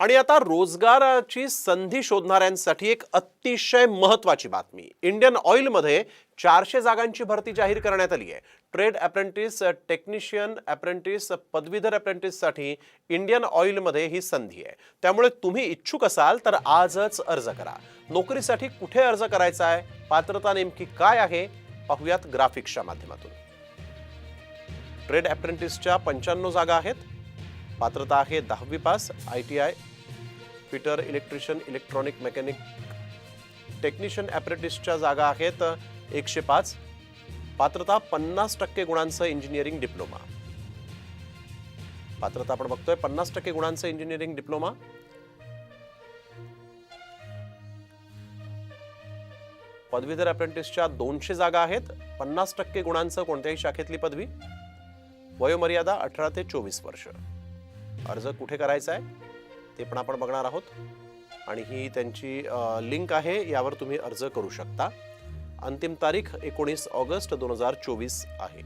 आणि आता रोजगाराची संधी शोधणाऱ्यांसाठी एक अतिशय महत्वाची बातमी. इंडियन ऑइलमध्ये चारशे जागांची भरती जाहीर करण्यात आली आहे. ट्रेड अप्रेंटिस टेक्निशियन अप्रेंटिस पदवीधर अप्रेंटिससाठी इंडियन ऑइलमध्ये ही संधी आहे. त्यामुळे तुम्ही इच्छुक असाल तर आजच अर्ज करा. नोकरीसाठी कुठे अर्ज करायचा आहे? पात्रता नेमकी काय आहे? पाहूयात ग्राफिक्सच्या माध्यमातून. ट्रेड अप्रेंटिसच्या पंच्याण्णव जागा आहेत. पात्रता आहे दहावी pass I T I fitter electrician electronic mechanic technician ॲप्रेंटिसच्या जागा आहेत एकशे पाच. पात्रता पन्नास टक्के गुणांचं इंजिनिअरिंग डिप्लोमा. पात्रता आपण बघतोय पन्नास टक्के गुणांचं इंजिनिअरिंग डिप्लोमा. पदवीधर अप्रेंटिसच्या दोनशे जागा आहेत पन्नास टक्के गुणांचं कोणत्याही शाखेतली पदवी. वयोमर्यादा अठरा ते चोवीस वर्ष. अर्ज कुठे करायचा आहे ते पण आपण बघणार आहोत. आणि ही त्यांची लिंक आहे यावर तुम्ही अर्ज करू शकता. अंतिम तारीख एकोणीस ऑगस्ट दोन हजार चोवीस आहे.